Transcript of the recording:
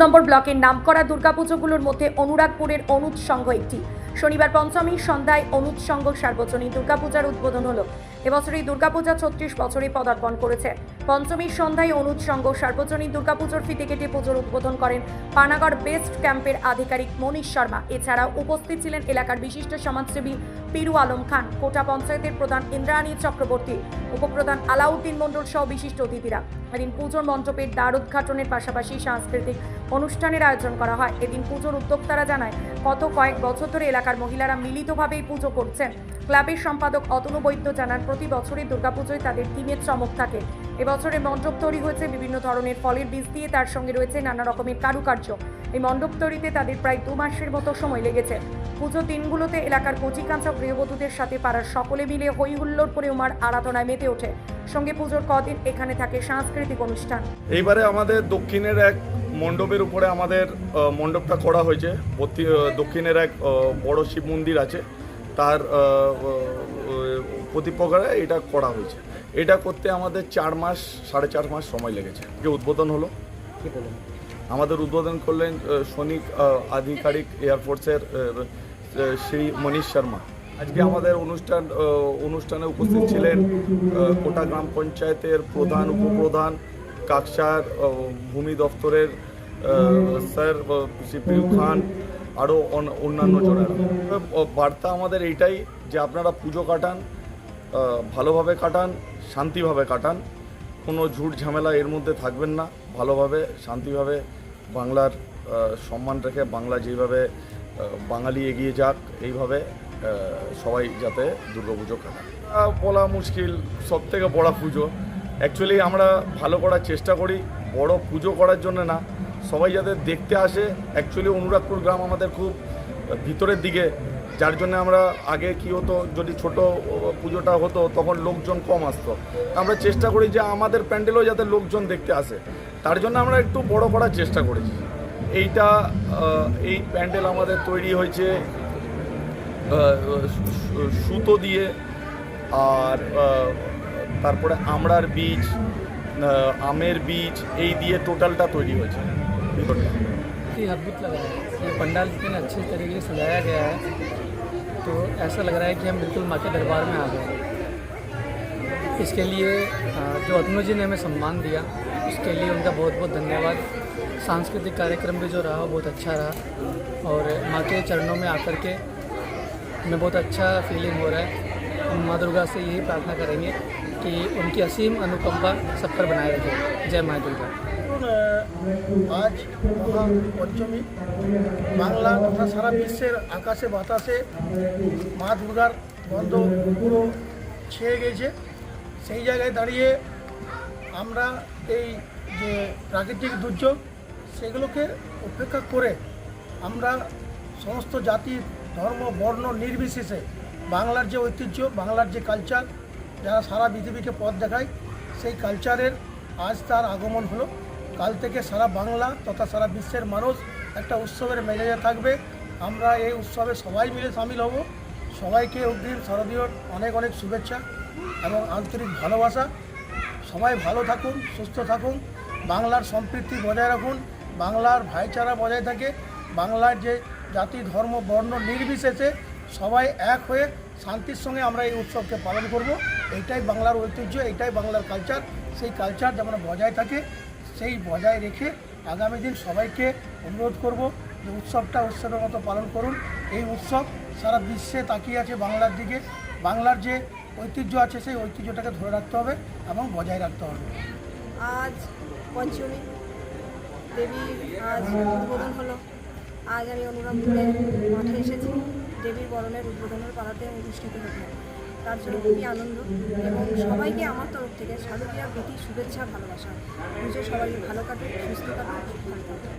নম্বর ব্লকের নামকরা দুর্গাপুজোগুলোর মধ্যে অনুরাগপুরের অনুজ সংঘ একটি। শনিবার পঞ্চমীর সন্ধ্যায় অনুজ সংঘ সার্বজনীন দুর্গাপূজার উদ্বোধন হলো। এবছর এই দুর্গাপূজা ছত্রিশ বছরে পদার্পণ করেছে। পঞ্চমীর সন্ধ্যায় অনুজ সংঘ সার্বজনীন দুর্গাপুজোর ফিতে কেটে পুজোর উদ্বোধন করেন পানাগড় বেস্ট ক্যাম্পের আধিকারিক মনীষ শর্মা। এছাড়াও উপস্থিত ছিলেন এলাকার বিশিষ্ট সমাজসেবী পিরু আলম খান, কোটা পঞ্চায়েতের প্রধান ইন্দ্রাণী চক্রবর্তী, উপপ্রধান আলাউদ্দিন মণ্ডল সহ বিশিষ্ট অতিথিরা। এদিন পুজোর মণ্ডপের দ্বার উদ্ঘাটনের পাশাপাশি সাংস্কৃতিক অনুষ্ঠানের আয়োজন করা হয়। এদিন পুজোর উদ্যোক্তারা জানায়, গত কয়েক বছর ধরে এলাকার মহিলারা মিলিতভাবেই পুজো করছেন। ক্লাবের সম্পাদক অতনু বৈদ্য জানান, প্রতি বছরই দুর্গাপুজোয় তাদের টিমের চমক থাকে। এবছরে মণ্ডপ তৈরি হয়েছে বিভিন্ন ধরনের ফলের বীজ দিয়ে, তার সঙ্গে রয়েছে নানা রকমের কারুকার্য। এই মণ্ডপ তৈরিতে তাদের প্রায় দু মাসের মতো সময় লেগেছে। পুজো দিনগুলোতে এলাকার কচিকাঁচা গৃহবধূদের সাথে পাড়ার সকলে মিলে হই হুল্লোড় করে উমার আরাধনায় মেতে ওঠে। সঙ্গে পুজোর কদিন এখানে থাকে সাংস্কৃতিক অনুষ্ঠান। এইবারে আমাদের দক্ষিণের এক মণ্ডপের উপরে আমাদের মণ্ডপটা করা হয়েছে। দক্ষিণের এক বড় শিব মন্দির আছে। তার প্রতিপ্রকারে এটা করা হয়েছে। এটা করতে আমাদের চার মাস, সাড়ে চার মাস সময় লেগেছে। যে উদ্বোধন হলো। আমাদের উদ্বোধন করলেন সৈনিক আধিকারিক এয়ারফোর্সের শ্রী মনীষ শর্মা। আজকে আমাদের অনুষ্ঠান অনুষ্ঠানে উপস্থিত ছিলেন কোটা গ্রাম পঞ্চায়েতের প্রধান, উপপ্রধান, কাকসার ভূমি দফতরের স্যার শ্রী খান আরও অন্যান্য জনেরা। বার্তা আমাদের এইটাই যে আপনারা পুজো কাটান ভালোভাবে কাটান, শান্তিভাবে কাটান। কোনো ঝুট ঝামেলা এর মধ্যে থাকবেন না। ভালোভাবে, শান্তিভাবে বাংলার সম্মান রেখে বাংলা যেভাবে বাঙালি এগিয়ে যাক, এইভাবে সবাই যাতে দুর্গাপুজো আহ, বলা মুশকিল সব থেকে বড় পুজো। অ্যাকচুয়ালি আমরা ভালো করার চেষ্টা করি বড় পুজো করার জন্য না। সবাই যাতে দেখতে আসে অ্যাকচুয়ালি অনুরাগপুর গ্রাম আমাদের খুব ভিতরের দিকে। যার জন্য আমরা আগে কি হতো যদি ছোট পুজোটা হতো তখন লোকজন কম আসতো। আমরা চেষ্টা করি যে আমাদের প্যান্ডেলও যাতে লোকজন দেখতে আসে। তার জন্য আমরা একটু বড় করার চেষ্টা করেছি। এইটা এই প্যান্ডেল আমাদের তৈরি হয়েছে সুতো দিয়ে আর আহ, তারপরে আমড়ার বীজ আহ, আমের বীজ এই দিয়ে টোটালটা তৈরি হয়েছে ভিতরটা काफ़ी अद्भुत लग रहा है ये पंडाल इतने अच्छे तरीके से सजाया गया है तो ऐसा लग रहा है कि हम बिल्कुल माँ के दरबार में आ गए हैं। इसके लिए अ, जो अतनु जी ने हमें सम्मान दिया उसके लिए उनका बहुत बहुत धन्यवाद सांस्कृतिक कार्यक्रम भी जो रहा बहुत अच्छा रहा और माँ के चरणों में आकर के हमें बहुत अच्छा फीलिंग हो रहा है हम माँ दुर्गा से यही प्रार्थना करेंगे कि उनकी असीम अनुकंपा सब पर बनाए रखे जय माँ दुर्गा দেখুন, আহ, আজ মহা পঞ্চমী বাংলা তথা সারা বিশ্বের আকাশে বাতাসে মা দুর্গার গন্ধ পুরো ছেয়ে গেছে সেই জায়গায় দাঁড়িয়ে আমরা এই যে প্রাকৃতিক দুর্যোগ সেগুলোকে উপেক্ষা করে আমরা সমস্ত জাতি ধর্ম, বর্ণ নির্বিশেষে বাংলার যে ঐতিহ্য, বাংলার যে কালচার যারা সারা পৃথিবীকে পথ দেখায়, সেই কালচারের আজ তার আগমন হলো। কাল থেকে সারা বাংলা তথা সারা বিশ্বের মানুষ একটা উৎসবের মেজাজে থাকবে। আমরা এই উৎসবে সবাই মিলে সামিল হব। সবাইকে অগ্রিম শারদীয় অনেক অনেক শুভেচ্ছা এবং আন্তরিক ভালোবাসা। সবাই ভালো থাকুন, সুস্থ থাকুন, বাংলার সম্প্রীতি বজায় রাখুন, বাংলার ভাইচারা বজায় থাকে, বাংলার যে জাতি, ধর্ম, বর্ণ নির্বিশেষে সবাই এক হয়ে শান্তির সঙ্গে আমরা এই উৎসবকে পালন করব। এইটাই বাংলার ঐতিহ্য, এইটাই বাংলার কালচার সেই কালচার যেমন বজায় থাকে, সেই বজায় রেখে আগামী দিন সবাইকে অনুরোধ করব যে উৎসবটা উৎসবের মতো পালন করুন। এই উৎসব সারা বিশ্বে তাকিয়ে আছে বাংলার দিকে। বাংলার যে ঐতিহ্য আছে, সেই ঐতিহ্যটাকে ধরে রাখতে হবে এবং বজায় রাখতে হবে। আজ পঞ্চমী দেবী আজ উদ্বোধন হলো। আজ আমি অনুরামপুরে মাঠে এসেছি, দেবীর বরণের উদ্বোধনের পালাতে অনুষ্ঠিত হয়েছে তার জন্য খুবই আনন্দ এবং সবাইকে আমার তরফ থেকে শারদীয়া প্রীতি শুভেচ্ছা, ভালোবাসা। বুঝে সবাই ভালো কাটুক, সুস্থ কাটুক ভালো